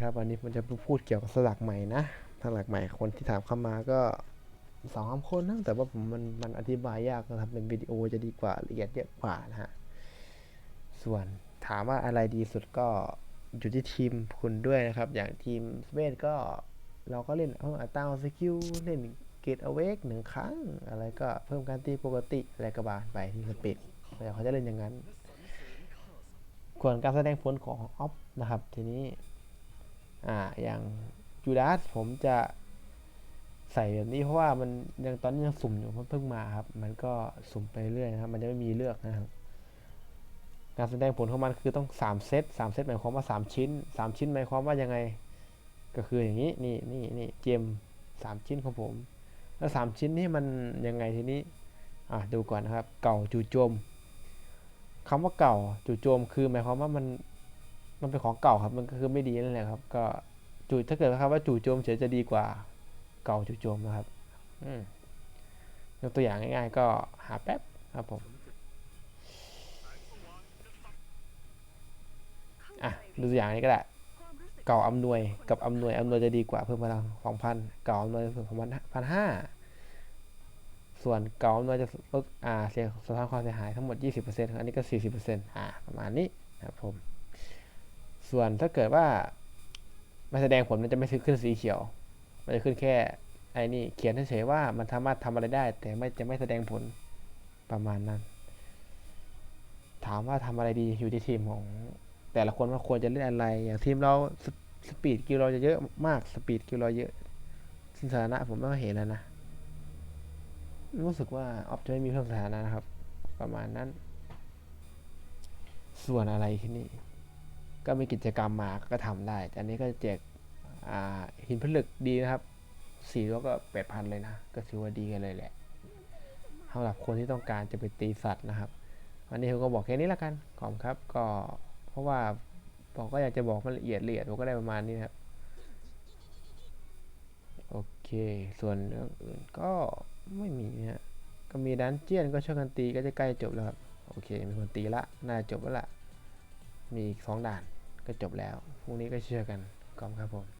ครับ วันนี้ผมจะพูดเกี่ยวกับสลักใหม่นะสลักใหม่คนที่ถามเข้ามาก็สองสามคนนะแต่ว่าผมมันมันอธิบายยากนะครับเป็นวิดีโอจะดีกว่าละเอียดเยอะกว่านะฮะส่วนถามว่าอะไรดีสุดก็อยู่ที่ทีมคุณด้วยนะครับ อย่างทีมสเปนก็เราก็เล่นเอาอัตราสกิลเล่นเกตอเวกหนึ่งครั้ง อะไรก็เพิ่มการตีปกติอะไรก็บานไปที่สเปนเดี๋ยวเขาจะเล่นอย่างนั้นส่วนการแสดงผลของออฟนะครับ ทีนี้ อ่าอย่างจูดาสผมจะใส่แบบนี้เพราะว่ามันยังตอนนี้ยังสุ่มอยู่มันเพิ่งมาครับ มันก็สุ่มไปเรื่อยนะครับ มันจะไม่มีเลือกนะครับการแสดงผลของมันคือต้อง 3 เซต3เซตหมายความว่า 3 ชิ้น 3 ชิ้นหมายความว่ายังไง ก็คืออย่างนี้นี่นี่นี่เจมสามชิ้นของผม แล้วสามชิ้นนี้มันยังไงทีนี้อะดูก่อนนะครับ เก่าจู่โจมคำว่าเก่าจู่โจมคือหมายความว่ามัน มันเป็นของเก่าครับ มันก็คือไม่ดีนั่นแหละครับ ก็จู่ถ้าเกิดนะครับว่าจู่โจมเฉยจะดีกว่าเก่าจู่โจมนะครับอยกตัวอย่างง่ายๆ ก็หาแป๊บครับผมอะดูตัวอย่างนี้ก็ได้เก่าอำนวยกับอำนวยอำนวยจะดีกว่าเพิ่มพลังสองพันเก่าอำนวยเพิ่มพันพันห้าส่วนเก่าอำนวยจะลดอ่าเสียสะท้านความเสียหายทั้งหมด 20%อันนี้ก็ 40%อ่าประมาณนี้นะครับผม ส่วนถ้าเกิดว่าไม่แสดงผลมันจะไม่ขึ้นสีเขียว มันจะขึ้นแค่ไอ้นี่เขียนเฉยๆว่ามันสามารถทำอะไรได้ แต่ไม่จะไม่แสดงผลประมาณนั้น ถามว่าทำอะไรดีอยู่ที่ทีมของ แต่ละคนว่าควรจะเล่นอะไร อย่างทีมเราสสปีดกิลเราจะเยอะมากสปีดกิลเราเยอะสินสถานะผมไม่เห็นแล้วนะรู้สึกว่าออฟจะไม่มีเพิ่มสถานะนะครับ ประมาณนั้น ส่วนอะไรที่นี่ ก็มีกิจกรรมมาก็ทำได้ อันนี้ก็แจกหินผลึกดีนะครับสี่ตัวก็แปดพันเลยนะ ก็ถือว่าดีกันเลยแหละสำหรับคนที่ต้องการจะไปตีสัตว์นะครับ วันนี้ผมก็บอกแค่นี้ละกัน ขอบคุณครับ ก็เพราะว่าผมก็อยากจะบอกมันละเอียดละเอียดผมก็ได้ประมาณนี้นครับ โอเค ส่วนเรื่องอื่นก็ไม่มีนะฮะก็มีดันเจียนก็ช่วยกันตีก็จะใกล้จบแล้วครับ โอเค มีคนตีละ น่าจะจบแล้วละมีอีกสองด่าน ก็จบแล้ว พรุ่งนี้ก็เชื่อกันกอบครับผม